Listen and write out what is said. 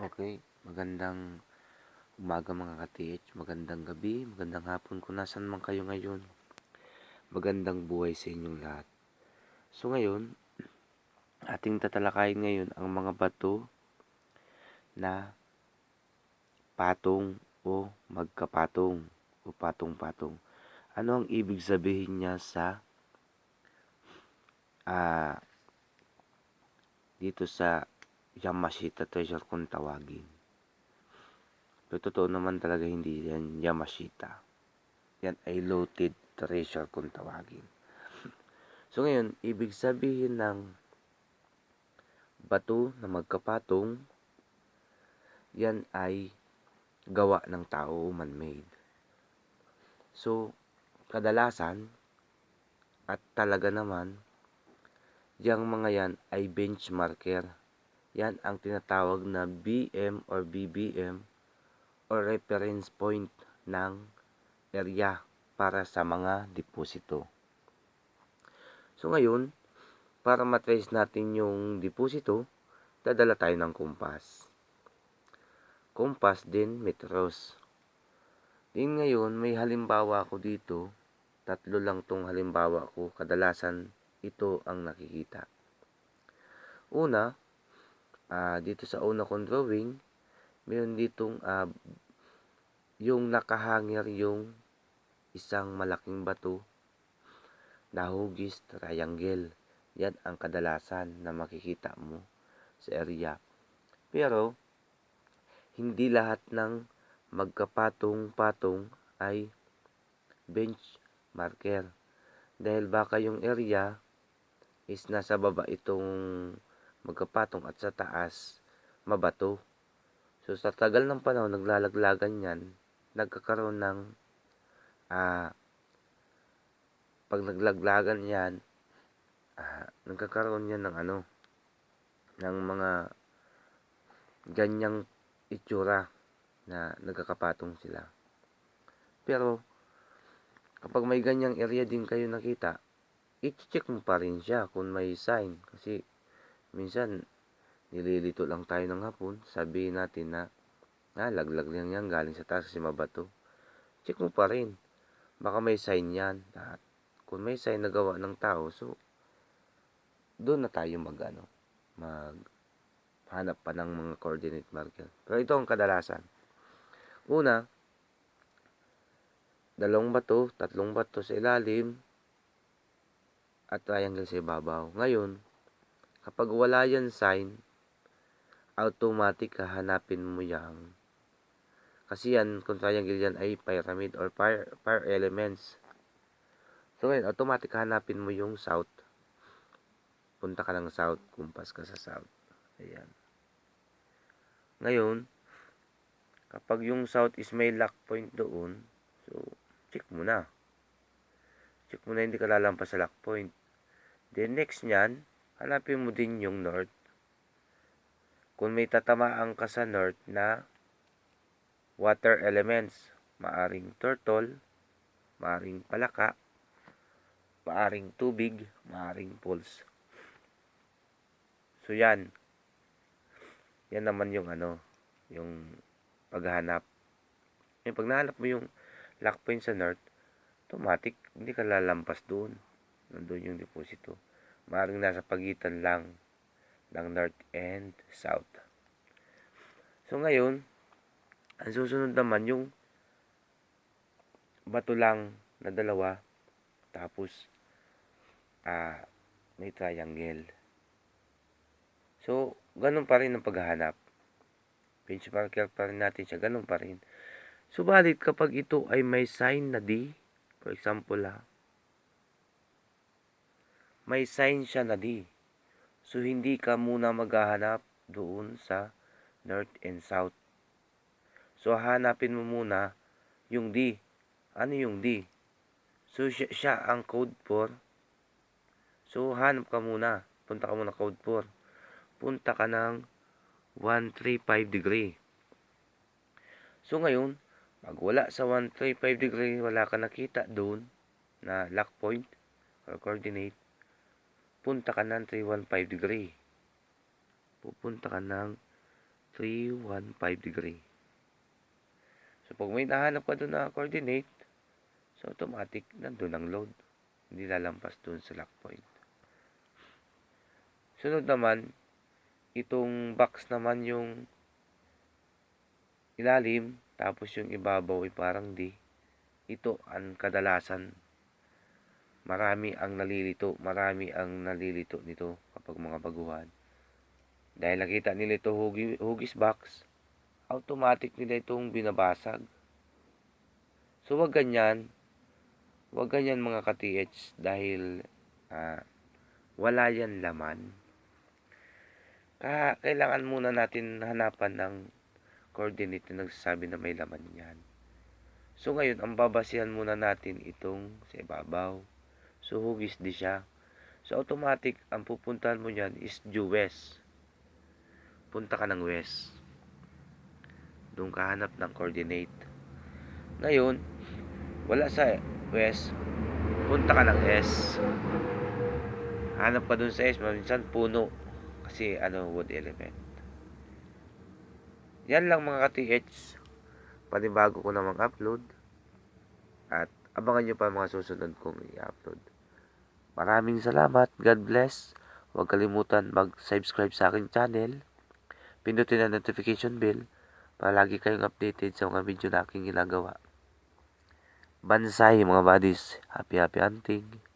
Okay, magandang umaga mga ka-TH, magandang gabi, magandang hapon kung nasan man kayo ngayon. Magandang buhay sa inyong lahat. So ngayon, ating tatalakayin ngayon ang mga bato na patong o magkapatong o patong-patong. Ano ang ibig sabihin niya sa ah dito sa Yamashita treasure kung tawagin. Pero totoo naman talaga hindi yan Yamashita. Yan ay loaded treasure kung tawagin. So ngayon, ibig sabihin ng bato na magkapatong, yan ay gawa ng tao man-made. So, kadalasan, at talaga naman, yung mga yan ay benchmarker yan ang tinatawag na BM or BBM or reference point ng area para sa mga deposito. So ngayon, para matrace natin yung deposito, dadala tayo ng kumpas. Kumpas din metros. Din ngayon, may halimbawa ko dito. Tatlo lang tong halimbawa ko. Kadalasan, ito ang nakikita. Una, uh, dito sa una kong drawing, mayroon ditong uh, yung nakahangir yung isang malaking bato na hugis triangle. Yan ang kadalasan na makikita mo sa area. Pero, hindi lahat ng magkapatong-patong ay bench marker. Dahil baka yung area is nasa baba itong magkapatong at sa taas mabato. So sa tagal ng panahon naglalaglagan yan, nagkakaroon ng uh, pag naglaglagan yan, uh, nagkakaroon yan ng ano, ng mga ganyang itsura na nagkakapatong sila. Pero, kapag may ganyang area din kayo nakita, i-check mo pa rin siya kung may sign. Kasi, minsan nililito lang tayo ng hapon, sabihin natin na ah, laglag lang yan galing sa taas kasi mabato. Check mo pa rin. Baka may sign yan. At kung may sign na gawa ng tao, so doon na tayo mag ano, mag hanap pa ng mga coordinate marker. Pero ito ang kadalasan. Una, dalawang bato, tatlong bato sa ilalim, at triangle sa ibabaw. Ngayon, Kapag wala yan sign, automatic hahanapin mo yan. Kasi yan, kung triangle yan ay pyramid or fire, fire elements. So ngayon, automatic hanapin mo yung south. Punta ka ng south, kumpas ka sa south. Ayan. Ngayon, kapag yung south is may lock point doon, so, check mo na. Check mo na hindi ka lalampas sa lock point. Then next niyan, hanapin mo din yung north. Kung may tatamaan ka sa north na water elements, maaring turtle, maaring palaka, maaring tubig, maaring pools. So yan. Yan naman yung ano, yung paghahanap. Yung pag nahanap mo yung lock point sa north, automatic, hindi ka lalampas doon. Nandun yung deposito maaaring nasa pagitan lang ng north and south. So ngayon, ang susunod naman yung bato lang na dalawa tapos ah, may triangle. So, ganun pa rin ang paghahanap. Benchmarker pa rin natin siya, ganun pa rin. Subalit kapag ito ay may sign na D, for example ha, may sign siya na D. So, hindi ka muna maghahanap doon sa north and south. So, hanapin mo muna yung D. Ano yung D? So, siya, siya ang code 4. So, hanap ka muna. Punta ka muna code 4. Punta ka ng 135 degree. So, ngayon, pag wala sa 135 degree, wala ka nakita doon na lock point or coordinate, punta ka ng 315 degree. Pupunta ka ng 315 degree. So, pag may nahanap ka doon na coordinate, so automatic, nandun ang load. Hindi lalampas doon sa lock point. Sunod naman, itong box naman yung ilalim, tapos yung ibabaw ay parang D. Ito ang kadalasan. Marami ang nalilito, marami ang nalilito nito kapag mga baguhan. Dahil nakita nila ito hugi, hugis box, automatic nila itong binabasag. So wag ganyan, wag ganyan mga ka-TH dahil ah, wala yan laman. Kailangan muna natin hanapan ng coordinate na nagsasabi na may laman yan. So ngayon, ang babasihan muna natin itong sa ibabaw. So hugis di siya. So automatic, ang pupuntahan mo yan is due west. Punta ka ng west. Doon ka hanap ng coordinate. Ngayon, wala sa west, punta ka ng S. Hanap ka doon sa S, minsan puno. Kasi ano, wood element. Yan lang mga ka-TH. Panibago ko namang upload. At abangan nyo pa mga susunod kong i-upload. Maraming salamat. God bless. Huwag kalimutan mag-subscribe sa aking channel. Pindutin ang notification bell para lagi kayong updated sa mga video na aking ginagawa. Bansay mga buddies. Happy happy hunting.